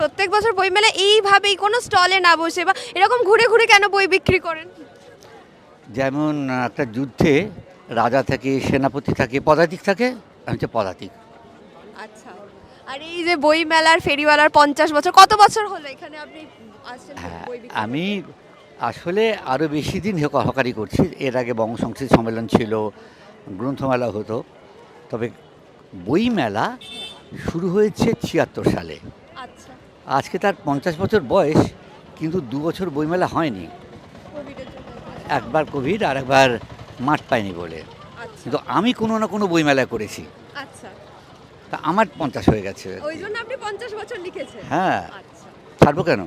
প্রত্যেক বছর বই মেলা এইভাবেই কোনো স্টলে না বসে বা এরকম ঘুরে ঘুরে কেন বই বিক্রি করেন? যেমন একটা যুদ্ধে রাজা থাকে সেনাপতি থাকে পদাতিক থাকে আমি হচ্ছে পদাতিক। আচ্ছা। আর এই যে বই মেলার ফেরিওয়ালার পঞ্চাশ বছর কত বছর হলো এখানে আপনি আসছেন হ্যাঁ বই বিক্রি আমি আসলে আরও বেশি দিন হক- হকারি করছি। এর আগে বঙ্গ সংস্কৃতি সম্মেলন ছিল গ্রন্থমেলা হতো। তবে বই মেলা শুরু হয়েছে ছিয়াত্তর সালে। আজকে তার পঞ্চাশ বছর বয়স কিন্তু দু বছর বইমেলা হয়নি। একবার কোভিড আর একবার মাঠ পাইনি বলে। আচ্ছা। কিন্তু আমি কোনো না কোনো বইমেলা করেছি। আচ্ছা। তা আমার পঞ্চাশ হয়ে গেছে। ওই জন্য আপনি পঞ্চাশ বছর লিখেছেন? হ্যাঁ। আচ্ছা। ছাড়বো কেন?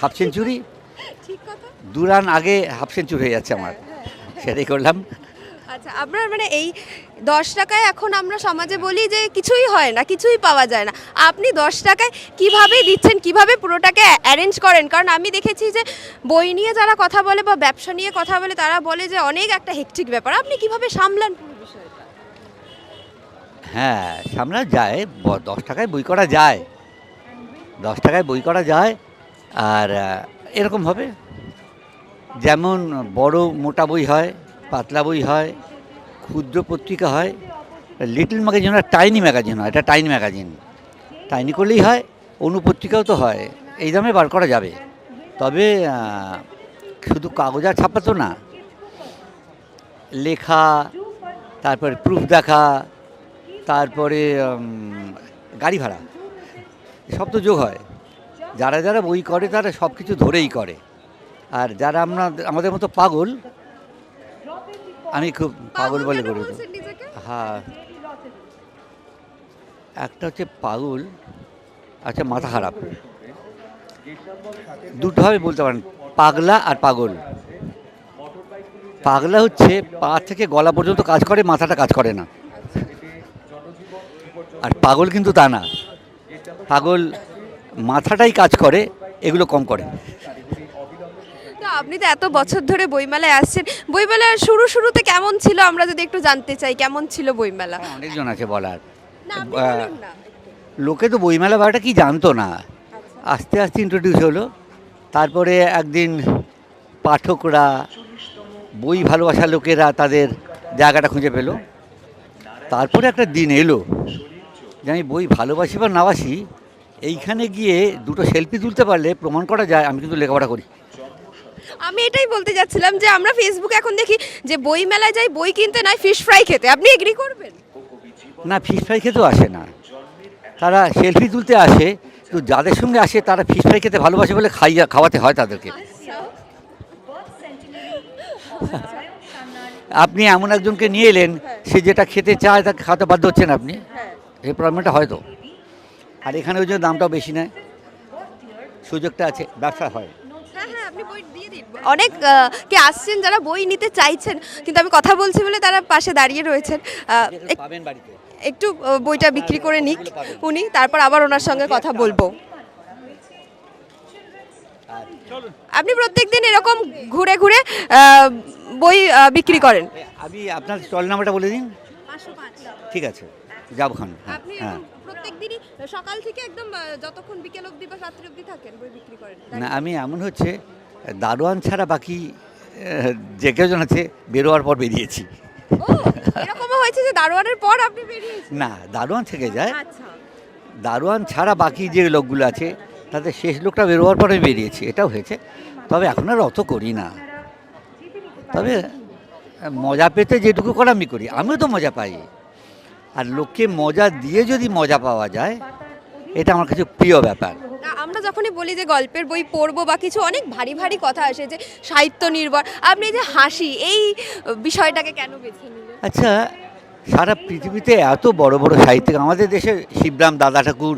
Half century? দু রান আগে হাফ সেঞ্চুরি হয়ে যাচ্ছে আমার। সেটাই করলাম। আচ্ছা আপনার মানে এই দশ টাকায় এখন আমরা সমাজে বলি যে কিছুই হয় না, কিছুই পাওয়া যায় না। আপনি দশ টাকায় কীভাবে দিচ্ছেন, কীভাবে পুরোটাকে অ্যারেঞ্জ করেন? কারণ আমি দেখেছি যে বই নিয়ে যারা কথা বলে বা ব্যবসা নিয়ে কথা বলে, তারা বলে যে অনেক একটা হেকটিক ব্যাপার। আপনি কীভাবে সামলান পুরো বিষয়টা? হ্যাঁ সামলা যায় দশ টাকায় বই করা যায়। দশ টাকায় বই করা যায়, আর এরকম হবে। যেমন বড় মোটা বই হয় পাতলা বই হয়, ক্ষুদ্র পত্রিকা হয়, লিটল ম্যাগাজিন হয় টাইনি ম্যাগাজিন হয়, এটা টাইনি ম্যাগাজিন। টাইনি করলেই হয়, অনুপত্রিকাও তো হয়, এই দামে বার করা যাবে। তবে শুধু কাগজ আর ছাপা তো না। লেখা, তারপরে প্রুফ দেখা, তারপরে গাড়ি ভাড়া, সব তো যোগ হয়। যারা যারা বই করে, তারা সব কিছু ধরেই করে। আর যারা আমরা, আমাদের মতো পাগল আমি খুব পাগল বলে করি হ্যাঁ। একটা হচ্ছে পাগল আচ্ছা মাথা খারাপ। দুটোভাবে বলতে পারেন পাগলা আর পাগল। পাগলা হচ্ছে পা থেকে গলা পর্যন্ত কাজ করে মাথাটা কাজ করে না। আর পাগল কিন্তু তা না। পাগল মাথাটাই কাজ করে এগুলো কম করে। আপনি তো এত বছর ধরে বইমেলায় আসছেন। বইমেলা শুরু শুরুতে কেমন ছিল? আমরা যদি একটু জানতে চাই কেমন ছিল বইমেলা? অনেকজন আছে বলার। না আপনি বলুন না। লোকে তো বইমেলা ভাড়াটা কি জানতো না? আস্তে আস্তে ইন্ট্রোডিউস হলো। তারপরে একদিন পাঠকরা বই ভালোবাসা লোকেরা তাদের জায়গাটা খুঁজে পেল। তারপরে একটা দিন এলো যে আমি বই ভালোবাসি বা নাবাসি এইখানে গিয়ে দুটো সেলফি তুলতে পারলে প্রমাণ করা যায় আমি কিন্তু লেখাপড়া করি। আমি এটাই বলতে যাচ্ছিলাম যে আমরা ফেসবুকে এখন দেখি যে বই মেলায় যাই, বই কিনতে নয় ফিশ ফ্রাই খেতে। আপনি এগ্রি করবেন? না ফিশ ফ্রাই খেতেও আসে না। তারা সেলফি তুলতে আসে, তো যাদের সঙ্গে আসে, তারা ফিশ ফ্রাই খেতে ভালোবাসে বলে খাইয়া, খাওয়াতে হয় তাদেরকে। আপনি এমন একজনকে নিয়ে এলেন, সে যেটা খেতে চায়, তাকে খাওয়াতে বাধ্য হচ্ছেন আপনি? এই প্রবলেমটা হয়তো আর এখানে ওই জন্য দামটাও বেশি নেয়। সুযোগটা আছে, ব্যবসা হয় আপনি বই দিয়ে দিন অনেক কে আসছেন যারা বই নিতে চাইছেন কিন্তু আমি কথা বলছি বলে তারা পাশে দাঁড়িয়ে রয়েছেন। একটু বইটা বিক্রি করে নিক উনি তারপর আবার ওনার সঙ্গে কথা বলব। আপনি প্রত্যেক দিন এরকম ঘুরে ঘুরে বই বিক্রি করেন। আমি আপনার স্টল নাম্বারটা বলে দিন। ঠিক আছে যাব খান হ্যাঁ আপনি হ্যাঁ। সকাল থেকে একদম যতক্ষণ বিকেল অবধি বা রাত্রি অবধি থাকেন বই বিক্রি করেন। না আমি এমন হচ্ছে দারোয়ান ছাড়া বাকি যে কেউজন আছে বেরোয়ার পর বেরিয়েছি। এরকমও হয়েছে যে দারোয়ানের পর আপনি বেরিয়েছেন? না দারোয়ান থেকে যায়। আচ্ছা। দারোয়ান ছাড়া বাকি যে লোকগুলো আছে তাদের শেষ লোকটা বেরোবার পরে বেরিয়েছি এটাও হয়েছে। তবে এখন আর অত করি না। তবে মজা পেতে যেটুকু করে আমি করি আমিও তো মজা পাই। আর লোককে মজা দিয়ে যদি মজা পাওয়া যায় এটা আমার কাছে প্রিয় ব্যাপার। যখনই বলি যে গল্পের বই পড়ব বা কিছু অনেক ভারী ভারী কথা আসে যে সাহিত্য নির্ভর, আপনি যে হাসি, এই বিষয়টাকে কেন বেছে নিলেন? আচ্ছা সারা পৃথিবীতে এত বড় বড় সাহিত্যিক, আমাদের দেশে শিবরাম দাদা ঠাকুর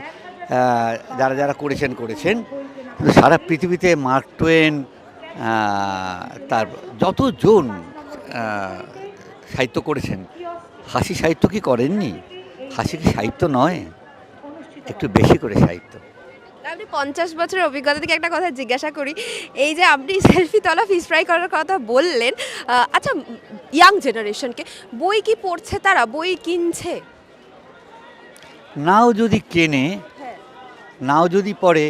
যারা যারা করেছেন করেছেন। সারা পৃথিবীতে মার্ক টোয়েন তার যতজন সাহিত্য করেছেন, হাসি সাহিত্য কি করেননি? হাসি কি সাহিত্য নয়? একটু বেশি করে সাহিত্য। আপনি পঞ্চাশ বছরের অভিজ্ঞতা থেকে একটা কথা জিজ্ঞাসা করি। এই যে আপনি সেলফি তলা ফিস ফ্রাই করার কথা বললেন আচ্ছা ইয়াং জেনারেশনকে বই কি পড়ছে তারা? বই কিনছে? নাও যদি কেনে হ্যাঁ। নাও যদি পড়ে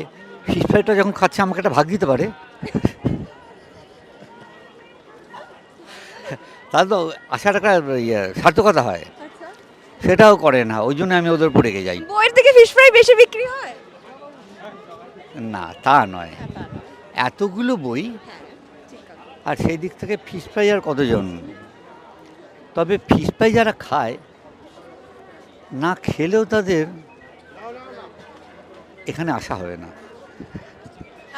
ফিশ ফ্রাইটা যখন খাচ্ছে আমাকে একটা ভাগ দিতে পারে। তাহলে তো আশার একটা ইয়ে সার্থকতা হয়। সেটাও করে না ওই জন্য আমি ওদের পড়ে যাই। বইয়ের থেকে ফিশ ফ্রাই বেশি বিক্রি হয়? না তা নয়। এতগুলো বই? আর সেই দিক থেকে ফিশ ফ্রাই আর কতজন? তবে ফিশ ফ্রাই যারা খায় না খেলেও তাদের এখানে আসা হবে না।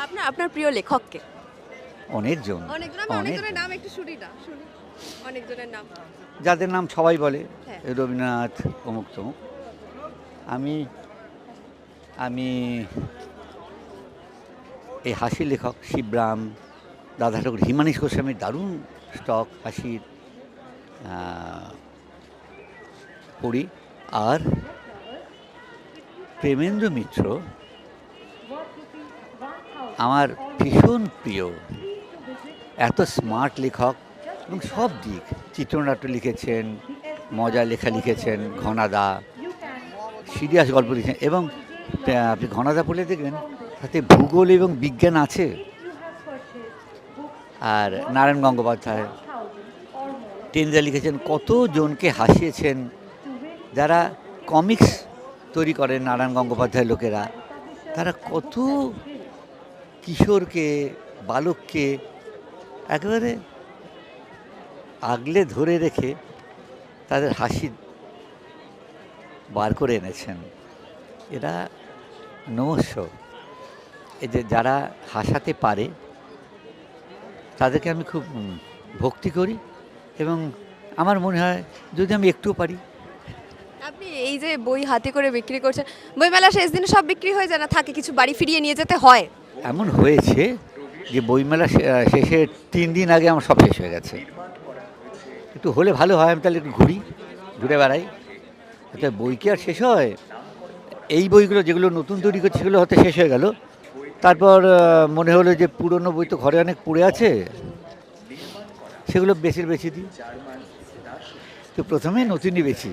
আপনার আপনার প্রিয় লেখককে? অনেকজন। অনেক অনেকজনের নাম একটু শুনি না শুনি। অনেকজনের নাম। যাদের নাম সবাই বলে হ্যাঁ। রবীন্দ্রনাথ অমুক তমুক। আমি আমি এই হাসির লেখক শিবরাম দাদা ঠাকুর হিমানিশ গোস্বামীর দারুণ স্টক হাসির পড়ি। আর প্রেমেন্দ্র মিত্র, আমার ভীষণ প্রিয়, এত স্মার্ট লেখক এবং সব দিক। চিত্রনাট্য লিখেছেন, মজা লেখা লিখেছেন, ঘনাদা, সিরিয়াস গল্প লিখেছেন এবং আপনি ঘনাদা পড়লে দেখবেন তাতে ভূগোল এবং বিজ্ঞান আছে? আর নারায়ণ গঙ্গোপাধ্যায়। টেনজা লিখেছেন, কতজনকে হাসিয়েছেন? যারা কমিক্স তৈরি করেন নারায়ণ গঙ্গোপাধ্যায়ের লোকেরা, তারা কত কিশোরকে, বালককে একেবারে আগলে ধরে রেখে তাদের হাসি বার করে এনেছেন। এরা নমস্য। এই যে যারা হাসাতে পারে তাদেরকে আমি খুব ভক্তি করি এবং আমার মনে হয় যদি আমি একটু পারি। আপনি এই যে বই হাতে করে বিক্রি করছেন বইমেলা শেষ দিনে সব বিক্রি হয়ে যায় না? থাকে কিছু বাড়ি ফিরিয়ে নিয়ে যেতে হয়? এমন হয়েছে যে বইমেলা শে- আহ, শেষে তিন দিন আগে আমার সব শেষ হয়ে গেছে। একটু হলে ভালো হয় আমি তাহলে একটু ঘুরি ঘুরে বেড়াই। বই কি আর শেষ হয়? এই বইগুলো যেগুলো নতুন তৈরি করছে সেগুলো হয়তো শেষ হয়ে গেল। তারপর মনে হলো যে পুরনো বই তো ঘরে অনেক পড়ে আছে। সেগুলো বেশি বেশি দিই। তো প্রথমে নতুনই বেশি।